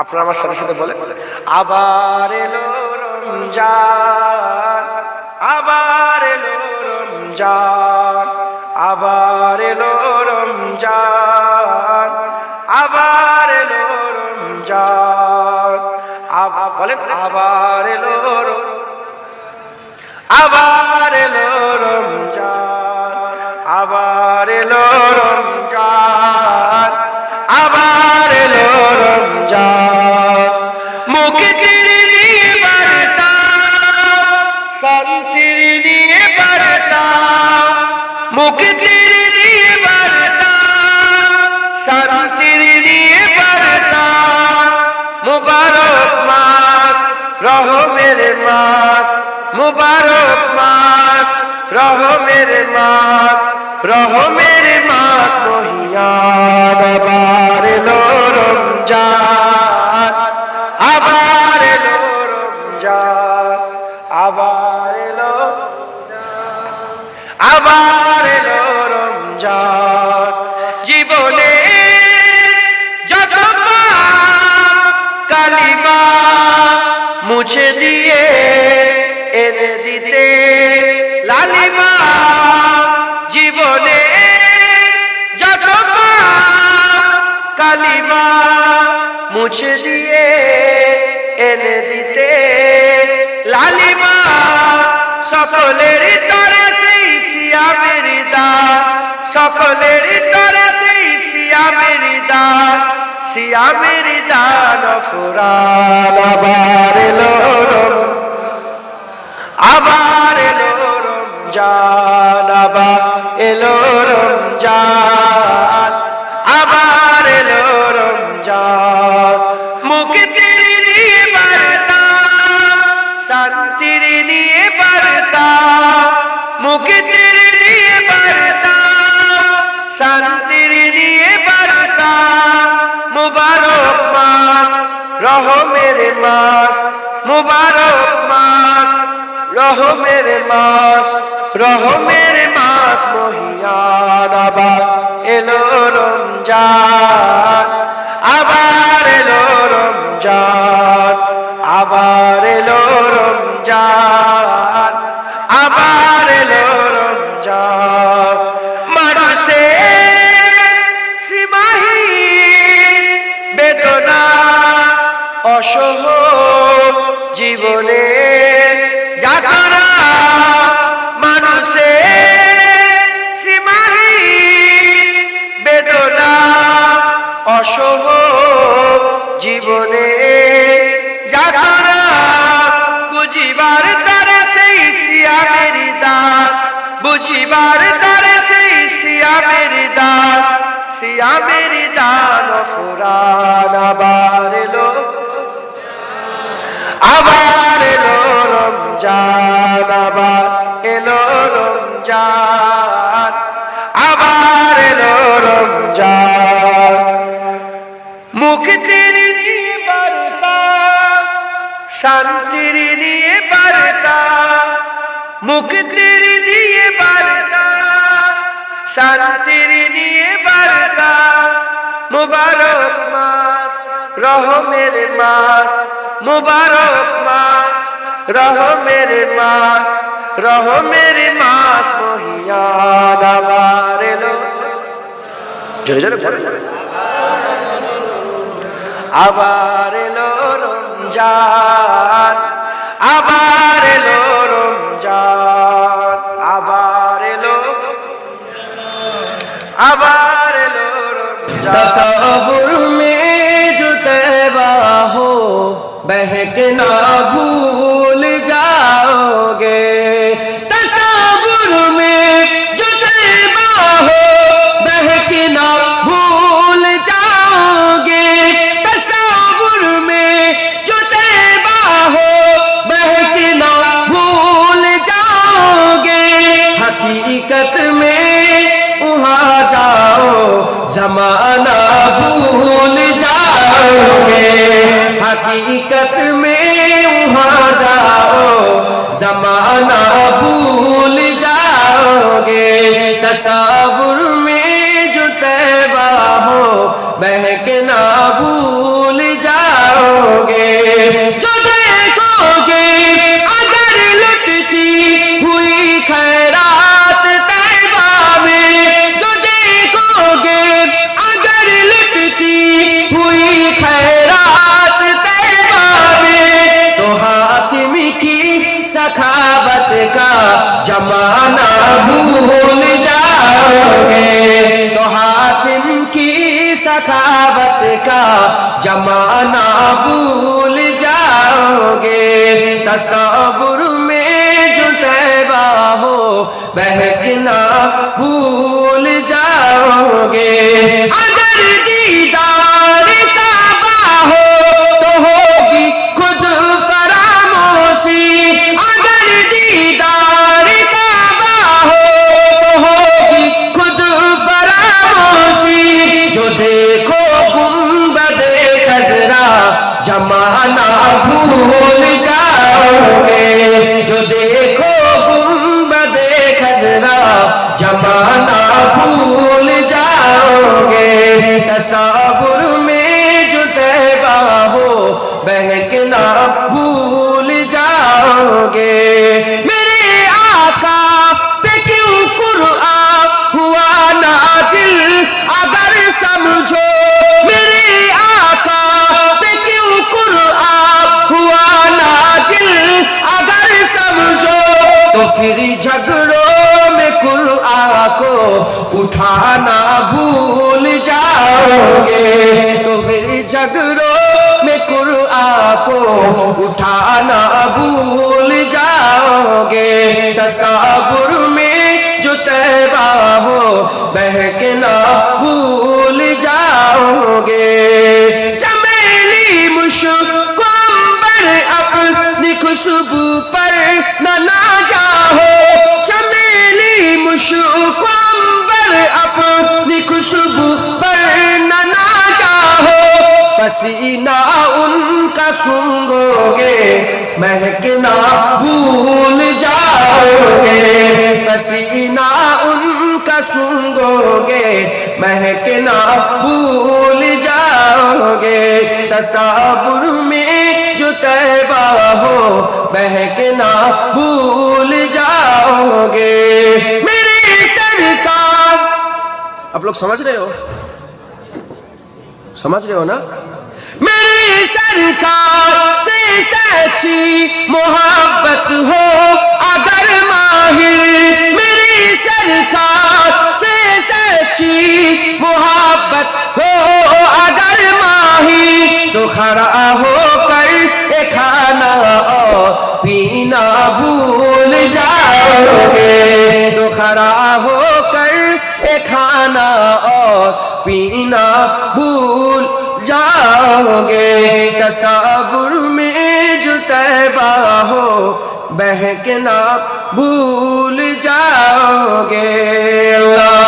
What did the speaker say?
আপনারা আমার সাথে সাথে বলে আবার এলো রমজান, আবার এলো রমজান, আবার এলো রমজান, আবার এলো রমজান বলেন, আবার এলো আবার এলো রমজান, আবার এলো রমজান। রমজান মুক্তির নিয়ে বার্তা, শান্তির নিয়ে বার্তা। মুক্তির নিয়ে বার্তা, শান্তির নিয়ে বার্তা। মুবারক মাস, রহমের মাস, মুবারক মাস, রহমের মাস রহমের মাস মহিয়ান আবার এলো রমজান। আবার এলো আবার এলো আবার এলো রমজান জীবনে যত কালিমা মুছে দিয়ে এনে দিতে, লালিমা জীবনে যত কালিমা মুছে দিয়ে এনে দিতে। লালিমা, সকলের তরে সেই সিয়ামের দান সকলের তরে সেই সিয়ামের দান সিয়ামের দান ফুরান আবার এলো আবার এলো রমজান, আবার এলো রমজান। রহমের মাস, মুবারক মাস রহমের মাস রহমের মাস মহিয়ান আবার এলো রমজান, আবার এলো রমজান, আবার জীবনে যাতনা মানুষের সীমাহীন বেদনা অসহ জীবনে যাতনা বুঝিবার তারে সেই সিয়ামের দান, বুঝিবার তারে সেই সিয়ামের দান সিয়ামের দান ফুরান আবার এলো। আবার এলো রমজান, আবার এলো রমজান, আবার এলো রমজান। মুক্তির নিয়ে বার্তা শান্তির নিয়ে বার্তা মুক্তির নিয়ে বার্তা শান্তির নিয়ে বার্তা মুবারক মাস, রহমের মাস মুবারক মাস, রহমের মাস রহমের মাস মহিয়ান আবার এলো জোরে জোরে। আবার এলো রমজান, আবার এলো রমজান, আবার এলো আবার এলো রমজান बहक ना हकीकत में वहाँ जाओ जमाना भूल जाओगे तसावुर में जो तैबा हो बहक زمانہ بھول جاؤ گے تو حاتم کی سخاوت کا جمانہ بھول جاؤ گے تصور میں جو طیبہ ہو، بہکنا بھول جاؤ گے تصابر میں جو تیبہ ہو، بہکنا بھول جاؤ گے میرے آقا، پہ کیوں قرآن ہوا نازل؟ اگر سمجھو، میرے آقا، پہ کیوں قرآن ہوا ناجل اگر سمجھو، تو پھر جھگڑوں میں قرآن کو اٹھانا بھول جاؤ۔ جاؤ گے تو میری جگروں میں قرآن کو اٹھانا بھول جاؤ گے تصور میں جو تیبہ ہو، بہکنا بھول جاؤ گے نہ ان کا سنگو گے مہکنا بھول جاؤ گے تصابر میں جو طیبہ ہو، مہکنا بھول جاؤ گے میری سرکار۔ آپ لوگ سمجھ رہے ہو؟ سمجھ رہے ہو نا؟ میری سرکار سے سچی محبت ہو، اگر ماہر میری سرکار سے سچی محبت ہو، اگر ماہی تو کھڑا ہو کر اے کھانا پینا بھول جاؤ گے۔ تو کھڑا ہو کر اے کھانا پینا بھول جاؤ گے۔ تصور میں جو طیبہ ہو، بہکنا भूल जाओगे अल्लाह